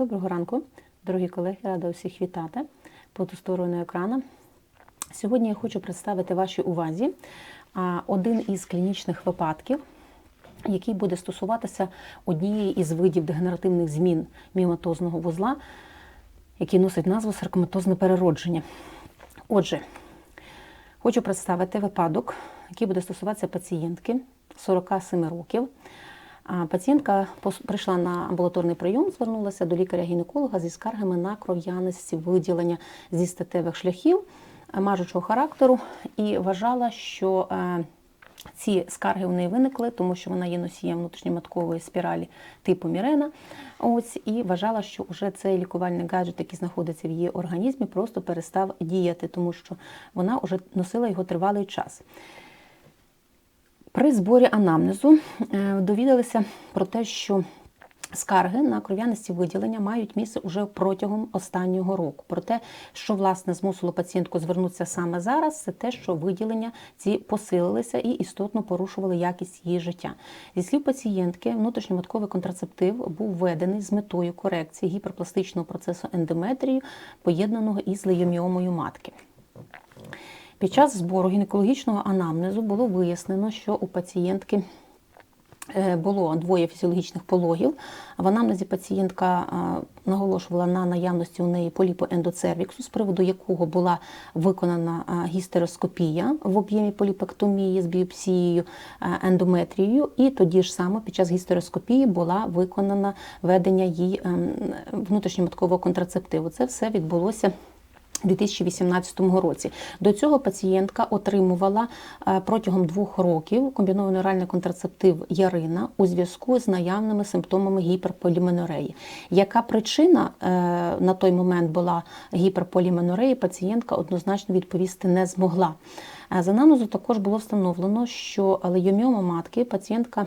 Доброго ранку, дорогі колеги, рада усіх вітати по ту сторону екрана. Сьогодні я хочу представити вашій увазі один із клінічних випадків, який буде стосуватися однієї із видів дегенеративних змін міоматозного вузла, який носить назву саркоматозне переродження. Отже, хочу представити випадок, який буде стосуватися пацієнтки 47 років. Пацієнтка прийшла на амбулаторний прийом, звернулася до лікаря-гінеколога зі скаргами на кров'яності виділення зі статевих шляхів е, мажучого характеру і вважала, що е, ці скарги у неї виникли, тому що вона є носієм внутрішньоматкової спіралі типу Мірена. Ось і вважала, що вже цей лікувальний гаджет, який знаходиться в її організмі, просто перестав діяти, тому що вона вже носила його тривалий час. При зборі анамнезу е, довідалися про те, що скарги на кров'яності виділення мають місце уже протягом останнього року. Про те, що власне змусило пацієнтку звернутися саме зараз, це те, що виділення ці посилилися і істотно порушували якість її життя. Зі слів пацієнтки, внутрішньоматковий контрацептив був введений з метою корекції гіперпластичного процесу ендометрію, поєднаного із лейоміомою матки. Під час збору гінекологічного анамнезу було вияснено, що у пацієнтки е, було двоє фізіологічних пологів. В анамнезі пацієнтка е, наголошувала на наявності у неї поліпу ендоцервіксу, з приводу якого була виконана е, гістероскопія в об'ємі поліпектомії з біопсією ендометрією, і тоді ж саме під час гістероскопії була виконана ведення їй ем, внутрішньоматкового контрацептиву. Це все відбулося. У 2018 році до цього пацієнтка отримувала е, протягом двох років комбінований оральний контрацептив Ярина у зв'язку з наявними симптомами гіперполіменореї. Яка причина е, на той момент була гіперполіменореї, пацієнтка однозначно відповісти не змогла. Е, За анамнезу також було встановлено, що лейоміома матки пацієнтка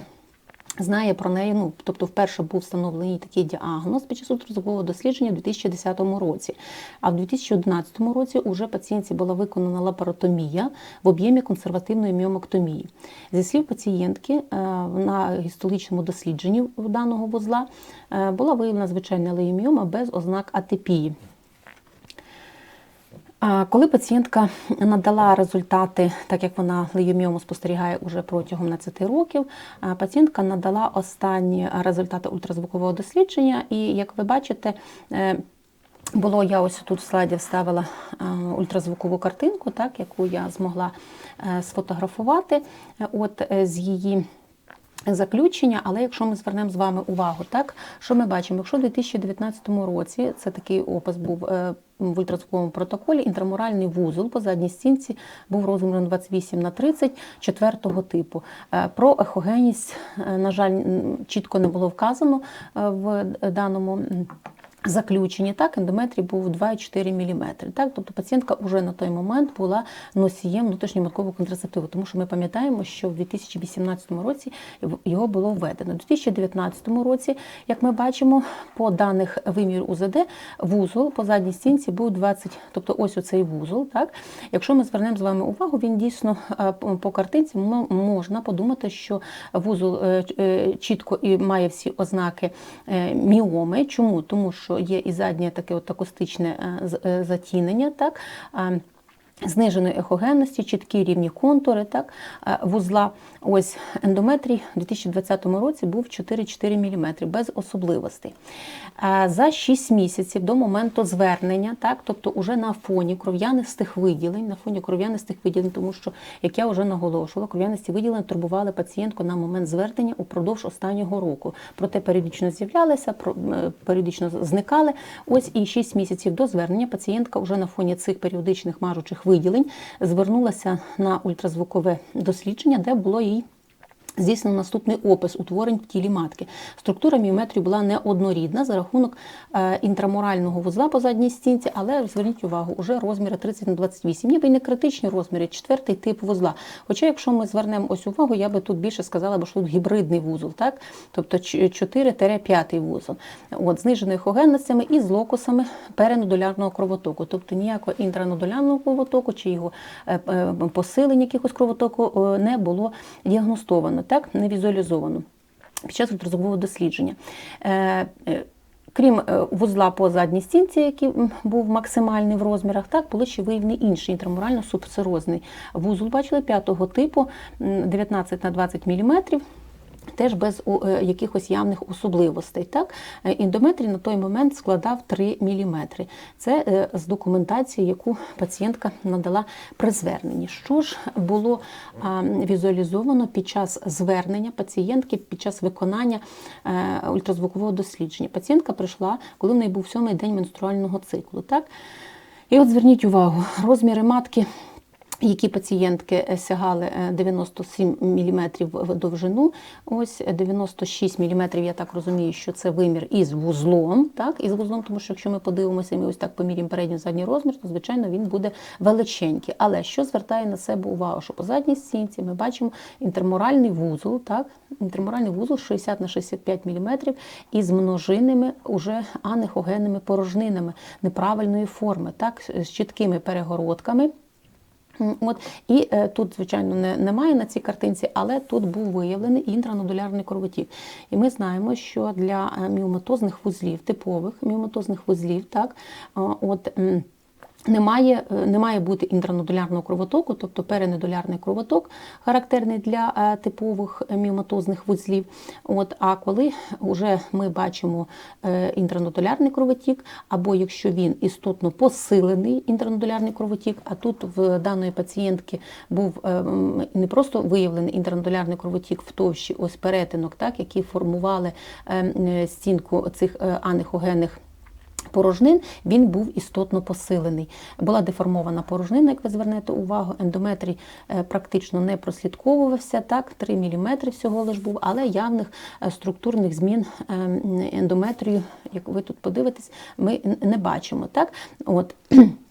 Знає про неї, ну тобто, вперше був встановлений такий діагноз під час ультразвукового дослідження у 2010 році. А в 2011 році уже пацієнтці була виконана лапаротомія в об'ємі консервативної міомоктомії. Зі слів пацієнтки, е, на гістологічному дослідженні даного вузла е, була виявлена звичайна леєміома без ознак атипії. Коли пацієнтка надала результати, так як вона лейоміому спостерігає уже протягом 12 років, пацієнтка надала останні результати ультразвукового дослідження, і як ви бачите, е, було я ось тут в слайді вставила е, ультразвукову картинку, так, яку я змогла е, сфотографувати. От, з її заключення, але якщо ми звернемо з вами увагу, так що ми бачимо, якщо у 2019 році це такий опис був е, в ультразвуковому протоколі, інтрамуральний вузол по задній стінці був розміром 28 на 30 четвертого типу. Е, Про ехогенність, е, на жаль, чітко не було вказано в даному. Заключені так, ендометрій був 2,4 мм. Так, тобто пацієнтка вже на той момент була носієм внутрішньоматкового контрацептиву, тому що ми пам'ятаємо, що в 2018 році його було введено. У 2019 році, як ми бачимо, по даних виміру УЗД, вузол по задній стінці був 20, тобто ось оцей вузол. Так, якщо ми звернемо з вами увагу, він дійсно е, по картинці можна подумати, що вузол е, е, чітко і має всі ознаки міоми. Чому? Тому що є і заднє таке от акустичне е, е, затінення, так. Зниженої ехогенності, чіткі рівні контури, так, вузла. Ось ендометрій у 2020 році був 4,4 мм без особливостей. За 6 місяців до моменту звернення, так, тобто уже на фоні кров'янистих виділень, на фоні кров'янистих виділень, тому що, як я вже наголошувала, кров'янисті виділення турбували пацієнтку на момент звернення упродовж останнього року. Проте періодично з'являлися, періодично зникали. Ось і 6 місяців до звернення пацієнтка вже на фоні цих періодичних мажучих виділень звернулася на ультразвукове дослідження, де було їй Здійснено наступний опис утворень в тілі матки. Структура міометрії була неоднорідна за рахунок е, інтраморального вузла по задній стінці, але зверніть увагу, уже розміри 30 на 28, ніби не критичні розміри, четвертий тип вузла. Хоча, якщо ми звернемо ось увагу, я би тут більше сказала, бо що тут гібридний вузол, так? тобто 4-5 вузол. От, зниженою хогенностями і з локусами перенодулярного кровотоку, тобто ніякого інтранодулярного кровотоку чи його е, е, посилення якихось кровотоку не було діагностовано, так, не візуалізовано під час ультразвукового дослідження. Е, е, Крім е, вузла по задній стінці, який був максимальний в розмірах, так були ще виявлені інші інтрамурально субсерозний вузол. Бачили п'ятого типу 19 на 20 мм. Теж без е, якихось явних особливостей. Так? Е, Індометрій на той момент складав 3 мм. Це е, з документації, яку пацієнтка надала при зверненні. Що ж було візуалізовано під час звернення пацієнтки, під час виконання ультразвукового дослідження? Пацієнтка прийшла, коли в неї був сьомий день менструального циклу. Так? І от зверніть увагу, розміри матки які пацієнтки е, сягали е, 97 мм в довжину, ось е, 96 мм, я так розумію, що це вимір із вузлом, так, із вузлом, тому що якщо ми подивимося, ми ось так поміряємо передній задній розмір, то звичайно він буде величенький. Але що звертає на себе увагу, що по задній стінці ми бачимо інтерморальний вузол, так, інтерморальний вузол 60 на 65 мм із множинними уже анехогенними порожнинами неправильної форми, так, з чіткими перегородками. От і е, тут, звичайно, не, немає на цій картинці, але тут був виявлений інтранодулярний кровотік. І ми знаємо, що для е, міоматозних вузлів, типових міоматозних вузлів, так, от. Не має, е, не має бути інтранодулярного кровотоку, тобто перенедулярний кровоток, характерний для е, типових міоматозних вузлів. От, а коли вже ми бачимо е, інтранодулярний кровотік, або якщо він істотно посилений інтранодулярний кровотік, а тут в даної пацієнтки був не просто виявлений інтранодулярний кровотік в товщі ось перетинок, так, які формували стінку цих анехогенних порожнин він був істотно посилений. Була деформована порожнина, як ви звернете увагу, ендометрій е, практично не прослідковувався, так, 3 мм всього лиш був, але явних е, структурних змін е, ендометрію, як ви тут подивитесь, ми не бачимо. Так? От.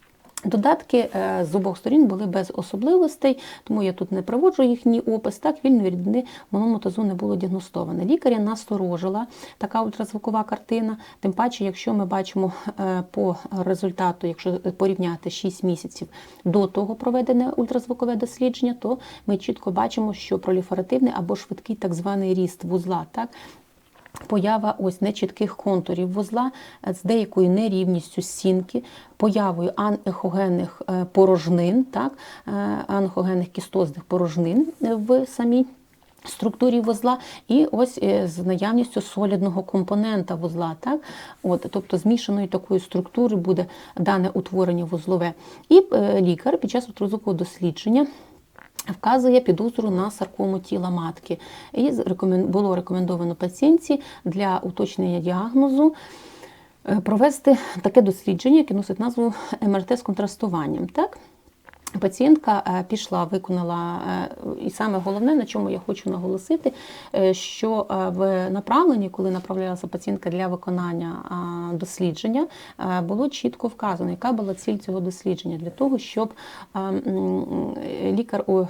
Додатки е, з обох сторін були без особливостей, тому я тут не проводжу їхній опис. Так, вільної рідини мономотазу не було діагностовано. Лікаря насторожила така ультразвукова картина. Тим паче, якщо ми бачимо е, по результату, якщо порівняти 6 місяців до того проведене ультразвукове дослідження, то ми чітко бачимо, що проліферативний або швидкий так званий ріст вузла. Так, Поява ось нечітких контурів вузла е, з деякою нерівністю стінки, появою анехогенних е, порожнин, так, е, анехогенних кістозних порожнин в самій структурі вузла, і ось з наявністю солідного компонента вузла. Так? От, тобто змішаної такої структури буде дане утворення вузлове. І лікар під час ультразвукового дослідження Вказує підозру на саркому тіла матки. І було рекомендовано пацієнтці для уточнення діагнозу е, провести таке дослідження, яке носить назву МРТ з контрастуванням. Так? Пацієнтка е, пішла, виконала, е, і саме головне, на чому я хочу наголосити, е, що в направленні, коли направлялася пацієнтка для виконання дослідження, було чітко вказано, яка була ціль цього дослідження для того, щоб е, лікар е,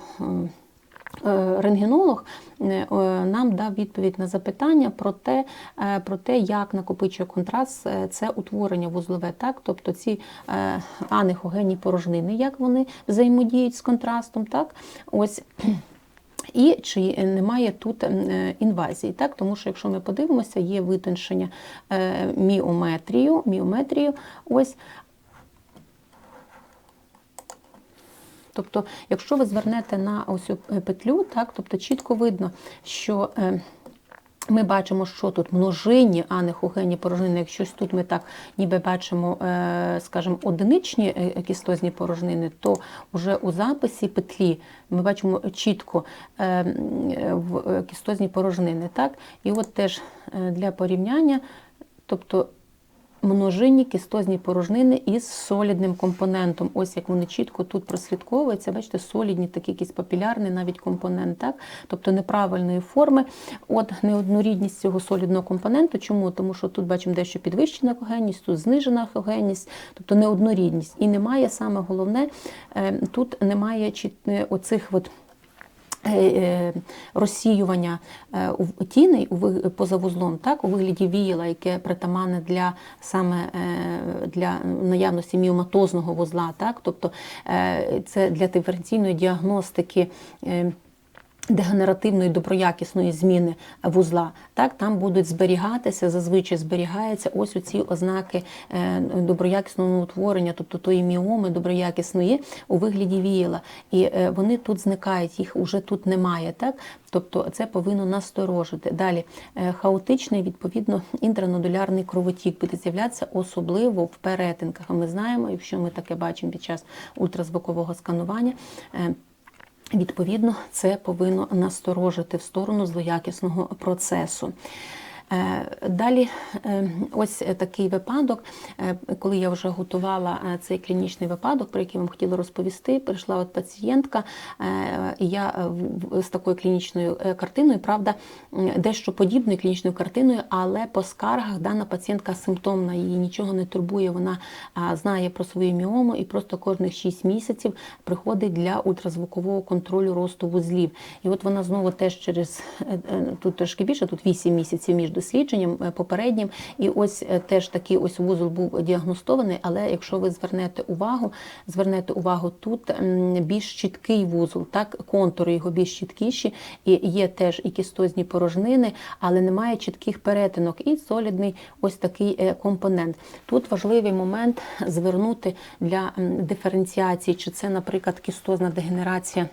рентгенолог е, е, нам дав відповідь на запитання про те, е, про те, як накопичує контраст е, це утворення вузлове, так, тобто ці е, анехогенні порожнини, як вони взаємодіють з контрастом, так, ось. І чи немає тут е, інвазії, так? тому що якщо ми подивимося, є витончення е, міометрію, міометрію ось. Тобто, якщо ви звернете на ось цю петлю, так, тобто чітко видно, що е, ми бачимо, що тут множинні, а не хогенні порожнини. Якщо тут ми так ніби бачимо, е, скажімо, одиничні е, кістозні порожнини, то вже у записі петлі ми бачимо чітко е, е, кістозні порожнини. Так? І от теж е, для порівняння, тобто множинні кістозні порожнини із солідним компонентом. Ось як вони чітко тут прослідковуються. Бачите, солідні, такі якийсь папілярний навіть компонент, так? тобто неправильної форми. От неоднорідність цього солідного компоненту. Чому? Тому що тут бачимо дещо підвищена когенність, тут знижена когенність, тобто неоднорідність. І немає саме головне, е, тут немає е, оцих от. Е, е, Розсіювання е, тіней у поза вузлом, так, у вигляді віяла, яке притаманне для саме для наявності міоматозного вузла, так, тобто це для диференційної діагностики. Дегенеративної доброякісної зміни вузла, так там будуть зберігатися, зазвичай зберігаються ось оці ознаки е, доброякісного утворення, тобто тої міоми доброякісної у вигляді віяла. І е, вони тут зникають, їх уже тут немає. Так? Тобто це повинно насторожити. Далі е, хаотичний, відповідно, інтранодулярний кровотік буде з'являтися особливо в перетинках. Ми знаємо, якщо ми таке бачимо під час ультразвукового сканування. Відповідно, це повинно насторожити в сторону злоякісного процесу. Е, далі, е, ось такий випадок, е, коли я вже готувала цей клінічний випадок, про який вам хотіла розповісти, прийшла от пацієнтка, я з такою клінічною картиною, правда, дещо подібною клінічною картиною, але по скаргах дана пацієнтка симптомна, її нічого не турбує, вона знає про свою міому і просто кожних 6 місяців приходить для ультразвукового контролю росту вузлів. І от вона знову теж через тут трошки більше, тут 8 місяців між дослідженням е, попереднім. І ось е, теж такий ось вузол був діагностований. Але якщо ви звернете увагу, звернете увагу тут більш чіткий вузол, так контури його більш чіткіші, і є теж і кістозні порожнини, але немає чітких перетинок. І солідний ось такий е, компонент. Тут важливий момент звернути для диференціації, чи це, наприклад, кістозна дегенерація.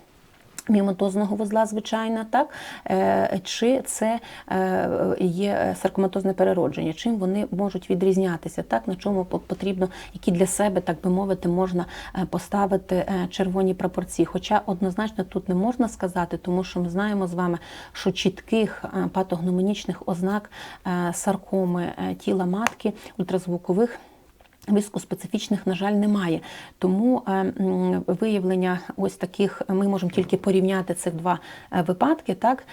Мімотозного вузла, звичайно, так е, чи це е, є саркоматозне переродження, чим вони можуть відрізнятися, так на чому потрібно, які для себе, так би мовити, можна е, поставити червоні пропорції. Хоча однозначно тут не можна сказати, тому що ми знаємо з вами, що чітких патогномонічних ознак саркоми тіла матки ультразвукових. Вискоспецифічних, на жаль, немає. Тому е, виявлення ось таких ми можемо тільки порівняти цих два е, випадки. так,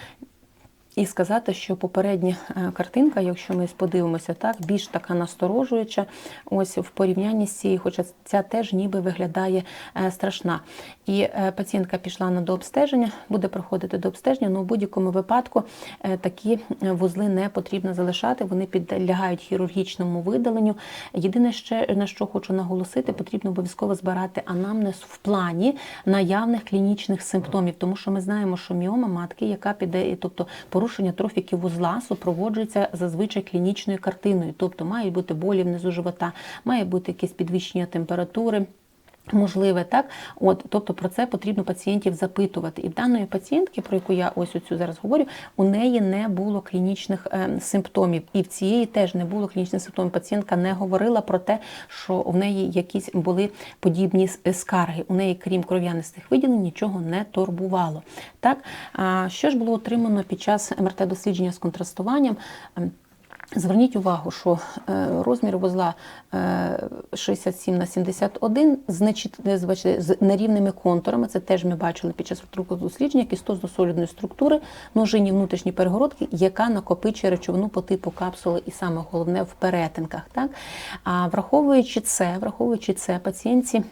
і сказати, що попередня е, картинка, якщо ми подивимося, так більш така насторожуюча, ось в порівнянні з цією, хоча ця теж ніби виглядає е, страшна. І е, пацієнтка пішла на дообстеження, буде проходити до обстеження, але в будь-якому випадку такі вузли не потрібно залишати, вони підлягають хірургічному видаленню. Єдине, ще на що хочу наголосити, потрібно обов'язково збирати анамнез в плані наявних клінічних симптомів, тому що ми знаємо, що міома матки, яка піде, тобто порушення порушення трофіків вузла супроводжується зазвичай клінічною картиною, тобто мають бути болі внизу живота, має бути якесь підвищення температури. Можливе, так, от, тобто про це потрібно пацієнтів запитувати. І в даної пацієнтки, про яку я ось оцю зараз говорю, у неї не було клінічних е, симптомів, і в цієї теж не було клінічних симптомів. Пацієнтка не говорила про те, що в неї якісь були подібні скарги. У неї, крім кров'янистих виділень, нічого не турбувало. Так, а що ж було отримано під час МРТ-дослідження з контрастуванням? Зверніть увагу, що е, розмір вузла 67 е, на 71 з нерівними контурами. Це теж ми бачили під час дослідження кістозно-солідної структури, ножині внутрішні перегородки, яка накопичує речовину по типу капсули, і саме головне в перетинках. Так? А враховуючи це, враховуючи це, пацієнтці.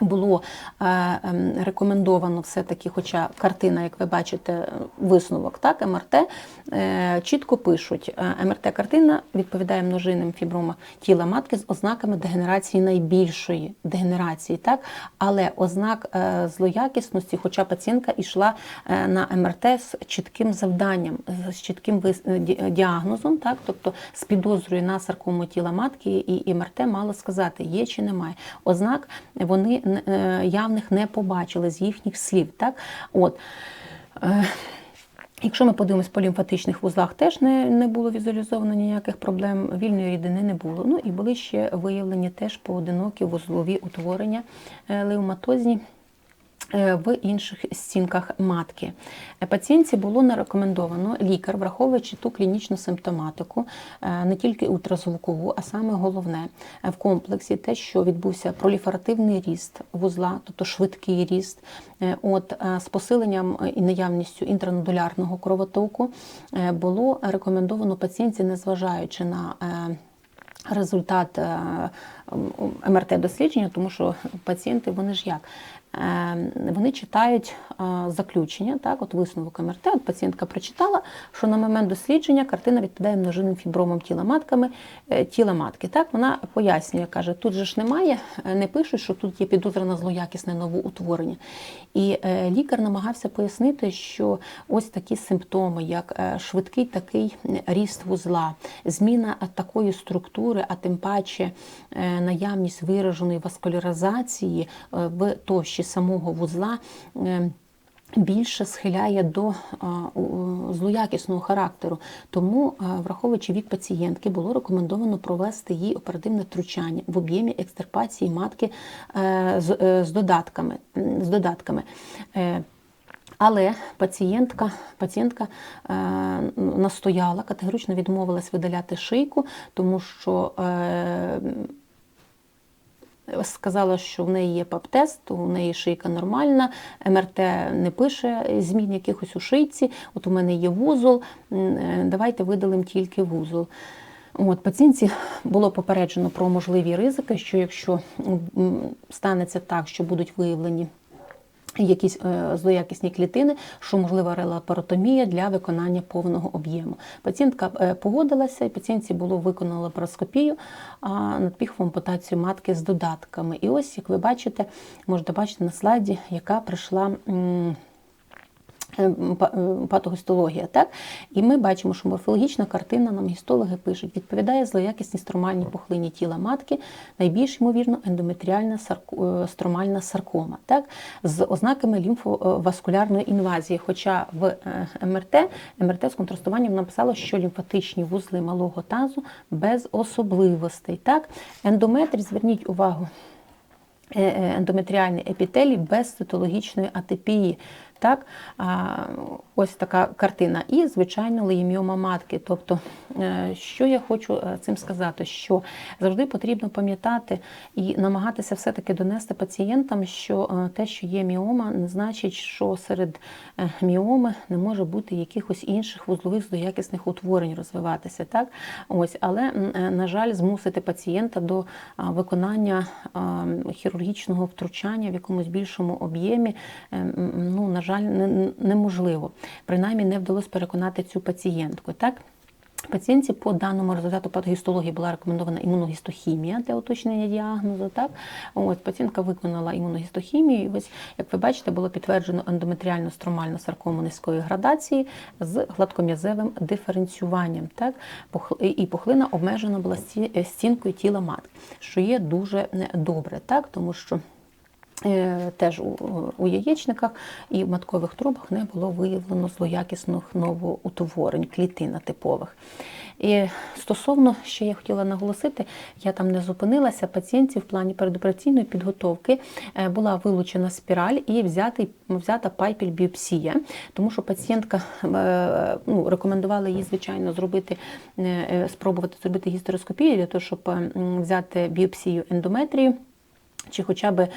Було е, ем, рекомендовано все-таки, хоча картина, як ви бачите, висновок, так, МРТ е, чітко пишуть, е, МРТ-картина відповідає множинним фіброма тіла матки з ознаками дегенерації найбільшої дегенерації, так, але ознак злоякісності, хоча пацієнтка йшла на МРТ з чітким завданням, з чітким діагнозом, так, тобто з підозрою на саркому тіла матки, і МРТ мало сказати, є чи немає. Ознак вони Е, явних не побачили з їхніх слів. Так? От. Якщо ми подивимось по лімфатичних вузлах, теж не не було візуалізовано ніяких проблем, вільної рідини не було. Ну і були ще виявлені теж поодинокі вузлові утворення е, леуматозні. Е, в інших стінках матки. Е, пацієнтці було не рекомендовано лікар, враховуючи ту клінічну симптоматику, е, не тільки ультразвукову, а саме головне в комплексі те, що відбувся проліферативний ріст вузла, тобто швидкий ріст, от з посиленням і наявністю інтранодулярного кровотоку, було рекомендовано пацієнтці, незважаючи на результат МРТ-дослідження, тому що пацієнти вони ж як е, вони читають е, заключення, так, от висновок МРТ, от пацієнтка прочитала, що на момент дослідження картина відповідає множинним фібромам тіла матками, е, тіла матки. Так, вона пояснює, каже, тут же ж немає, е, не пишуть, що тут є підозра на злоякісне новоутворення. І лікар намагався пояснити, що ось такі симптоми, як швидкий такий ріст вузла, зміна такої структури, а тим паче наявність вираженої васкуляризації в товщі самого вузла. е, Більше схиляє до злоякісного характеру, тому, враховуючи вік пацієнтки, було рекомендовано провести їй оперативне втручання в об'ємі екстерпації матки е, з, е, додатками. З додатками. Е, але пацієнтка, пацієнтка е, настояла, категорично відмовилась видаляти шийку, тому що е, сказала, що в неї є ПАП-тест, у неї шийка нормальна, МРТ не пише змін якихось у шийці, от у мене є вузол, е, давайте видалимо тільки вузол. От, пацієнтці було попереджено про можливі ризики, що якщо станеться так, що будуть виявлені якісь е, злоякісні клітини, що можлива релапаротомія для виконання повного об'єму. Пацієнтка е, погодилася, і пацієнтці було виконано лапароскопію надпіхову ампутацію матки з додатками. І ось, як ви бачите, можете бачити на слайді, яка прийшла. Е, е, Патогістологія, так? І ми бачимо, що морфологічна картина нам гістологи пишуть, відповідає злоякісній стромальній пухлині тіла матки, найбільш ймовірно ендометріальна е, стромальна саркома, так? з ознаками лімфоваскулярної інвазії. Хоча в МРТ, МРТ з контрастуванням написало, що лімфатичні вузли малого тазу без особливостей. Так? Ендометрій, зверніть увагу, ендометріальний епітелій без цитологічної атипії. Так, ось така картина. І, звичайно, леєміома матки. Тобто, е, що я хочу е, цим сказати, що завжди потрібно пам'ятати і намагатися все-таки донести пацієнтам, що е, те, що є міома, не значить, що серед міоми не може бути якихось інших вузлових злоякісних утворень розвиватися. Так? Ось, але, на жаль, змусити пацієнта до виконання хірургічного втручання в якомусь більшому об'ємі, ну, на жаль, не- неможливо. Принаймні не вдалося переконати цю пацієнтку. Так? Пацієнтці по даному результату патогістології була рекомендована імуногістохімія для уточнення діагнозу. Так? От, пацієнтка виконала імуногістохімію, і ось, як ви бачите, було підтверджено ендометріальну стромальну саркому низької градації з гладком'язевим диференціюванням. Так? І пухлина обмежена була сті- стінкою тіла матки, що є дуже е, добре, так? тому що Теж у, яєчниках і в маткових трубах не було виявлено злоякісних новоутворень, клітин типових. І стосовно, що я хотіла наголосити, я там не зупинилася, пацієнтів в плані передопераційної підготовки е, була вилучена спіраль і взятий, взята пайпіль біопсія, тому що пацієнтка е, ну, рекомендувала їй, звичайно, зробити, е, е, спробувати зробити гістероскопію для того, щоб е, взяти біопсію ендометрію чи хоча б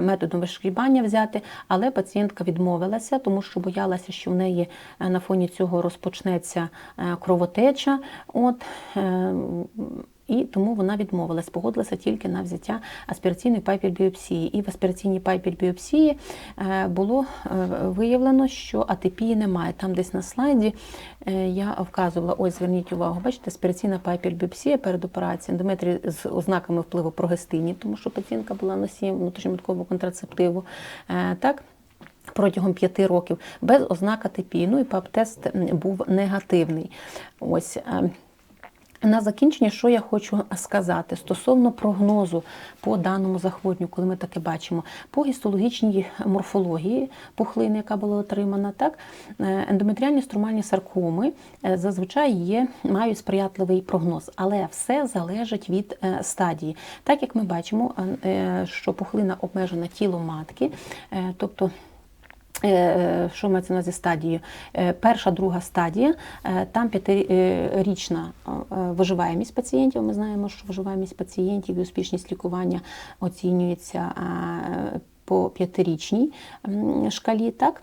методом вишкрібання взяти, але пацієнтка відмовилася, тому що боялася, що в неї е, на фоні цього розпочнеться е, кровотеча. От, е, і тому вона відмовилась, погодилася тільки на взяття аспіраційної пайпіль біопсії. І в аспіраційній пайпіль біопсії е, було е, виявлено, що атипії немає. Там десь на слайді е, я вказувала, ось зверніть увагу, бачите, аспіраційна пайпіль біопсія перед операцією, ендометрій з ознаками впливу прогестині, тому що пацієнтка була носієм внутрішньоматкового контрацептиву. Так, Протягом п'яти років без ознак атипії. Ну і ПАП-тест був негативний. Ось. На закінчення, що я хочу сказати стосовно прогнозу по даному захворюванню, коли ми таке бачимо, по гістологічній морфології пухлини, яка була отримана, так е, ендометріальні струмальні саркоми е, зазвичай є, мають сприятливий прогноз, але все залежить від е, стадії. Так як ми бачимо, що пухлина обмежена тілом матки, тобто Що мається на зі стадією? Е, Перша, друга стадія, е, там п'ятирічна е, виживаємість пацієнтів. Ми знаємо, що виживаємість пацієнтів і успішність лікування оцінюється е, по п'ятирічній шкалі. Так?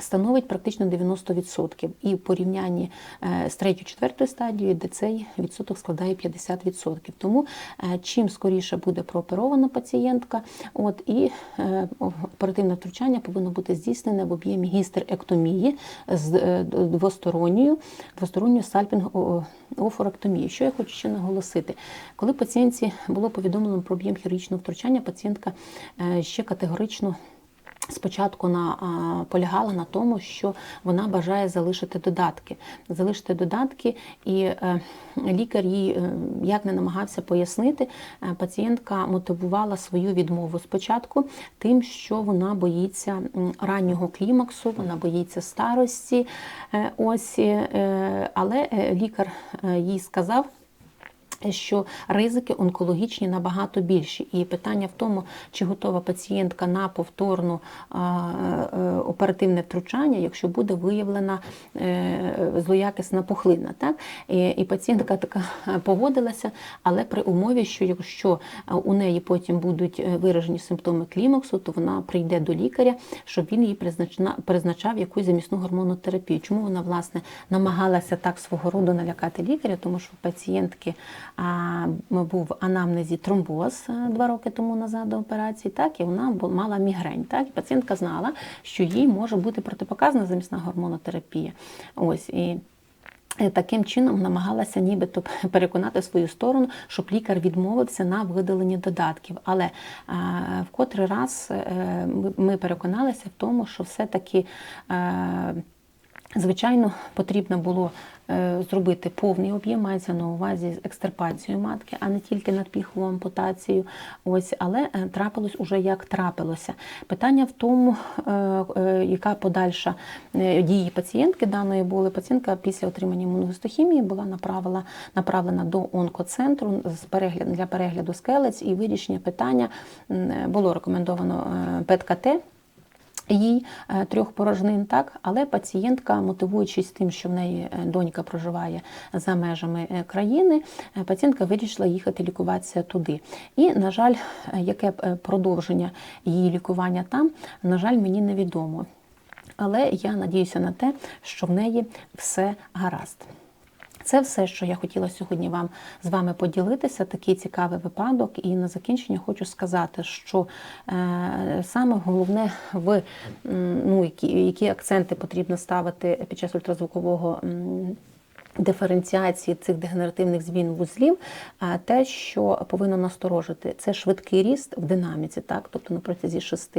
Становить практично 90%. І в порівнянні е, з 3-4 стадією, де цей відсоток складає 50%. Тому е, чим скоріше буде прооперована пацієнтка, от і е, оперативне втручання повинно бути здійснене в об'ємі гістеректомії з двосторонньою, двосторонньою сальпінг-офоректомією. Що я хочу ще наголосити? Коли пацієнтці було повідомлено про об'єм хірургічного втручання, пацієнтка ще категорично спочатку на, полягала на тому, що вона бажає залишити додатки. Залишити додатки, і е, лікар їй е, як не намагався пояснити, е, пацієнтка мотивувала свою відмову спочатку тим, що вона боїться раннього клімаксу, вона боїться старості. Ось, але лікар їй сказав що ризики онкологічні набагато більші. І питання в тому, чи готова пацієнтка на повторну е, оперативне втручання, якщо буде виявлена е, злоякісна пухлина. Так? І, пацієнтка така погодилася, але при умові, що якщо у неї потім будуть е, виражені симптоми клімаксу, то вона прийде до лікаря, щоб він їй призначав якусь замісну гормонотерапію. Чому вона власне намагалася так свого роду налякати лікаря? Тому що пацієнтки був анамнезі тромбоз два роки тому назад до операції, так і вона мала мігрень. Так, і пацієнтка знала, що їй може бути протипоказана замісна гормонотерапія. Ось і. е, Таким чином намагалася нібито переконати свою сторону, щоб лікар відмовився на видалення додатків. Але в котрий раз е, ми переконалися в тому, що все-таки. Звичайно, потрібно було е, зробити повний об'єм, мається на увазі з екстерпацією матки, а не тільки надпіхову ампутацію. Ось, але е, трапилось уже як трапилося. Питання в тому, е, яка подальша дії пацієнтки даної були. Пацієнтка після отримання імуногістохімії була направила, направлена до онкоцентру з перегляд, для перегляду скелець і вирішення питання було рекомендовано ПЕТ-КТ їй е, трьох порожнин, так, але пацієнтка, мотивуючись тим, що в неї е, донька проживає за межами е, країни, пацієнтка вирішила їхати лікуватися туди. І, на жаль, яке продовження її лікування там, на жаль, мені невідомо. Але я надіюся на те, що в неї все гаразд. Це все, що я хотіла сьогодні вам з вами поділитися. Такий цікавий випадок. І на закінчення хочу сказати, що е, саме головне в ну, які, які акценти потрібно ставити під час ультразвукового. Диференціації цих дегенеративних змін вузлів, а те, що повинно насторожити, це швидкий ріст в динаміці, так, тобто на протязі 6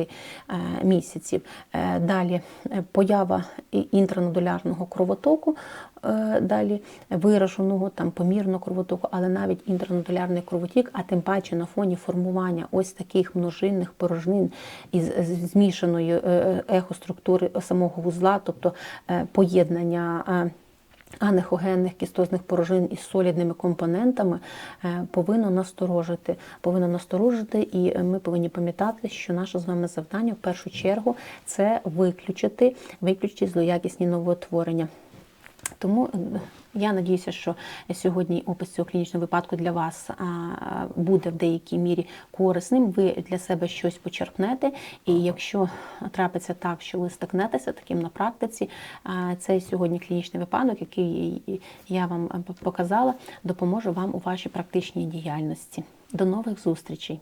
місяців. Е, Далі е, поява інтранодулярного кровотоку, е, далі вираженого там помірного кровотоку, але навіть інтранодулярний кровотік, а тим паче на фоні формування ось таких множинних порожнин із змішаної е, ехоструктури самого вузла, тобто е, поєднання. Анехогенних кістозних порожин із солідними компонентами е, повинно насторожити. Повинно насторожити, і ми повинні пам'ятати, що наше з вами завдання в першу чергу це виключити, виключити злоякісні новоутворення. Тому е, я надіюся, що сьогодні опис цього клінічного випадку для вас буде в деякій мірі корисним. Ви для себе щось почерпнете, і якщо трапиться так, що ви стикнетеся таким на практиці, цей сьогодні клінічний випадок, який я вам показала, допоможе вам у вашій практичній діяльності. До нових зустрічей!